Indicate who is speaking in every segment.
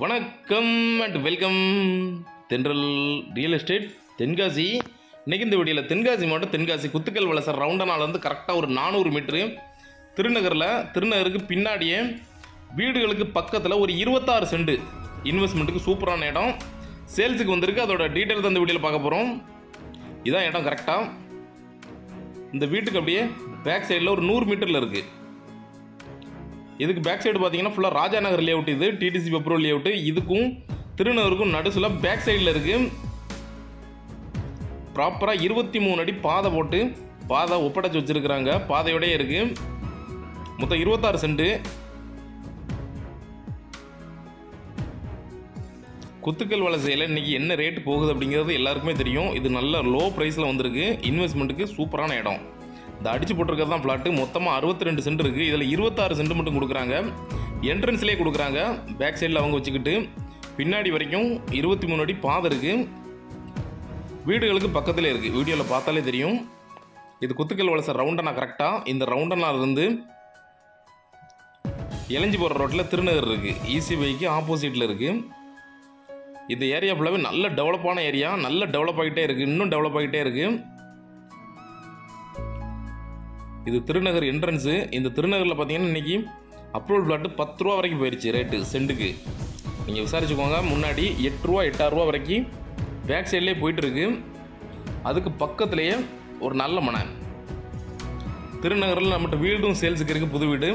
Speaker 1: வணக்கம் and welcome Thendral real estate Tenkasi. இன்னைக்கு இந்த வீடியோவில் தென்காசி மாவட்டம் தென்காசி குத்துக்கல் வளசர் ரவுண்டனாலேருந்து கரெக்டாக ஒரு நானூறு மீட்ரு திருநகரில் திருநகருக்கு பின்னாடியே வீடுகளுக்கு பக்கத்தில் ஒரு இருபத்தாறு சென்ட் இன்வெஸ்ட்மெண்ட்டுக்கு சூப்பரான இடம். சேல்ஸுக்கு வந்திருக்கு. அதோட டீட்டெயில் தான் இந்த வீடியோவில் பார்க்க போகிறோம் இதான் இடம் கரெக்டாக இந்த வீட்டுக்கு அப்படியே பேக் சைடில் ஒரு நூறு மீட்டரில் இருக்குது இதுக்கு பேக் சைடு பார்த்தீங்கன்னா ஃபுல்லாக ராஜா நகர் லேஅவுட் இது டிடிசி பெப்ரோல் லேஅவுட் இதுக்கும் திருநகருக்கும் நடுசில் பேக் சைடில் இருக்குது ப்ராப்பராக இருபத்தி மூணு அடி பாதை போட்டு பாதை ஒப்படைச்சி வச்சிருக்கிறாங்க. பாதையோடயே இருக்குது மொத்தம் இருபத்தாறு சென்ட் குத்துக்கல் வலசையில் இன்றைக்கி என்ன ரேட் போகுது அப்படிங்கிறது எல்லாருக்குமே தெரியும். இது நல்ல லோ ப்ரைஸில் வந்திருக்கு இன்வெஸ்ட்மெண்ட்டுக்கு சூப்பரான இடம். இந்த அடிச்சு போட்டிருக்கிறது தான் ஃப்ளாட்டு மொத்தமாக அறுபத்தி ரெண்டு சென்ட் இருக்குது இதில் இருபத்தாறு சென்ட் மட்டும் கொடுக்குறாங்க. என்ட்ரன்ஸ்லேயே கொடுக்குறாங்க. பேக் சைடில் அவங்க வச்சுக்கிட்டு. பின்னாடி வரைக்கும் இருபத்தி மூணு அடி பாதை இருக்குது வீடுகளுக்கு பக்கத்தில் இருக்குது வீடியோவில் பார்த்தாலே தெரியும். இது குத்துக்கல் வளச ரவுண்டனா கரெக்டாக இந்த ரவுண்டனாலிருந்து இருந்து போகிற ரோட்டில் திருநகர் இருக்குது ஈசிபைக்கு ஆப்போசிட்டில் இருக்குது இந்த ஏரியா ஃபுல்லாகவே நல்ல டெவலப்பான ஏரியா நல்ல டெவலப் ஆகிட்டே இருக்குது இன்னும் டெவலப் ஆகிட்டே இருக்குது இது திருநகர் என்ட்ரன்ஸு இந்த திருநகரில் பார்த்தீங்கன்னா இன்றைக்கி அப்ரூவல் ஃப்ளாட்டு பத்து ரூபா வரைக்கும் போயிடுச்சு ரேட்டு செண்டுக்கு நீங்கள் விசாரிச்சுக்கோங்க முன்னாடி எட்டு ரூபா எட்டாறு ரூபா வரைக்கும் பேக் சைட்லேயே போயிட்டுருக்கு அதுக்கு பக்கத்துலேயே ஒரு நல்ல மனை. திருநகரில் நம்மகிட்ட வீடும் சேல்ஸுக்கு இருக்குது புது வீடு.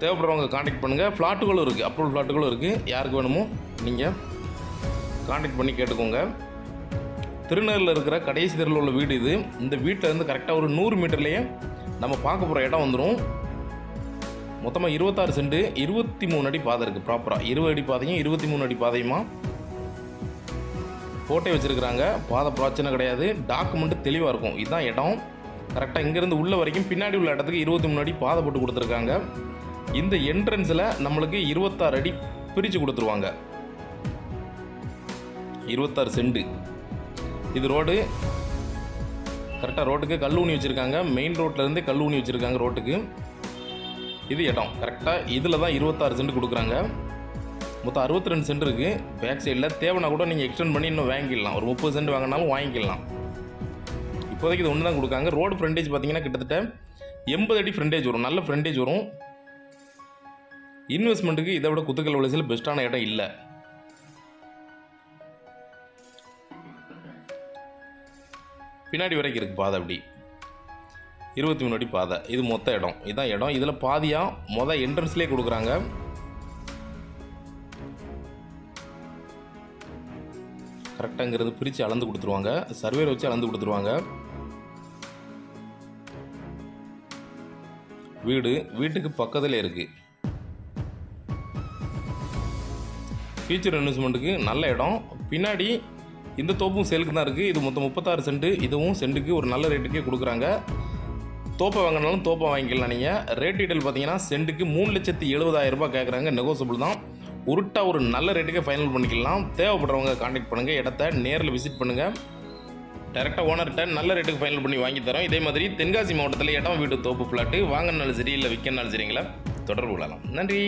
Speaker 1: தேவைப்படுறவங்க காண்டாக்ட் பண்ணுங்கள் ஃப்ளாட்டுகளும் இருக்குது அப்ரூவல் ஃப்ளாட்டுகளும் இருக்குது யாருக்கு வேணுமோ நீங்கள் காண்டாக்ட் பண்ணி கேட்டுக்கோங்க. திருநெல்வேலில் இருக்கிற கடைசி தெருவில் உள்ள வீடு இது. இந்த வீட்டில் இருந்து கரெக்டாக ஒரு நூறு மீட்டர்லேயே நம்ம பார்க்க போகிற இடம் வந்துடும் மொத்தமாக இருபத்தாறு செண்டு இருபத்தி மூணு அடி பாதை இருக்குது ப்ராப்பராக இருபது அடி பாதையும் இருபத்தி மூணு அடி பாதையுமா? போட்டே வச்சுருக்குறாங்க. பாதை பிரச்சனை கிடையாது. டாக்குமெண்ட்டு தெளிவாக இருக்கும். இதுதான் இடம். கரெக்டாக இங்கேருந்து உள்ள வரைக்கும் பின்னாடி உள்ள இடத்துக்கு இருபத்தி மூணு அடி பாதை போட்டு கொடுத்துருக்காங்க. இந்த என்ட்ரன்ஸில் நம்மளுக்கு இருபத்தாறு அடி பிரித்து கொடுத்துருவாங்க. இருபத்தாறு செண்டு இது ரோடு. கரெக்டாக ரோட்டுக்கு கல் ஊனி வச்சுருக்காங்க. மெயின் ரோட்லேருந்து கல் ஊனி வச்சுருக்காங்க ரோட்டுக்கு. இது இடம். கரெக்டாக இதில் தான் இருபத்தாறு சென்ட் கொடுக்குறாங்க. மொத்தம் அறுபத்தி ரெண்டு சென்ட் இருக்குது பேக் சைடில் தேவைன்னா கூட நீங்கள் எக்ஸ்டெண்ட் பண்ணி இன்னும் வாங்கிக்கலாம் ஒரு முப்பது சென்ட் வாங்கினாலும் வாங்கிக்கலாம் இப்போதைக்கு இது ஒன்று தான் கொடுக்காங்க ரோடு ஃப்ரண்டேஜ் பார்த்தீங்கன்னா கிட்டத்தட்ட எண்பது அடி ஃப்ரண்டேஜ் வரும். நல்ல ஃப்ரண்டேஜ் வரும். இன்வெஸ்ட்மெண்ட்டுக்கு இதை விட குத்துக்கல் வளர்ச்சியில் பெஸ்ட்டான இடம் இல்லை. பின்னாடி வரைக்கும் இருக்குது பாதை அப்படி. இருபத்தி மூணு அடி பாதை. இது மொத்த இடம். இதுதான் இடம். இதில் பாதியாக மொதல் என்ட்ரன்ஸ்லேயே கொடுக்குறாங்க. கரெக்டாங்கிறது பிரித்து அளந்து கொடுத்துருவாங்க. சர்வேர் வச்சு அளந்து கொடுத்துருவாங்க. வீடு வீட்டுக்கு பக்கத்தில் இருக்குது ஃபியூச்சர் இன்வெஸ்ட்மெண்ட்டுக்கு நல்ல இடம். பின்னாடி இந்த தோப்பும் சேலுக்கு தான் இருக்குது இது மொத்தம் முப்பத்தாறு சென்ட். இதுவும் சென்ட்டுக்கு ஒரு நல்ல ரேட்டுக்கே கொடுக்குறாங்க. தோப்பை வாங்கினாலும் தோப்பை வாங்கிக்கலாம் நீங்கள் ரேட் டீட்டெயில் பார்த்தீங்கன்னா சென்ட்டுக்கு மூணு லட்சத்தி எழுபதாயிரம் ரூபாய் கேட்குறாங்க நெகோசியபிள் தான். உருட்டாக ஒரு நல்ல ரேட்டுக்கே ஃபைனல் பண்ணிக்கலாம். தேவைப்படுறவங்க காண்டாக்ட் பண்ணுங்கள் இடத்த நேரில் விசிட் பண்ணுங்கள் டேரெக்டாக ஓனர்கிட்ட நல்ல ரேட்டுக்கு ஃபைனல் பண்ணி வாங்கி தரோம். இதே மாதிரி தென்காசி மாவட்டத்தில் இடம் வீட்டு தோப்பு ஃப்ளாட்டு வாங்கினாலும் சரி இல்லை விற்கனாலும் சரிங்களா தொடர்பு கொள்ளலாம். நன்றி.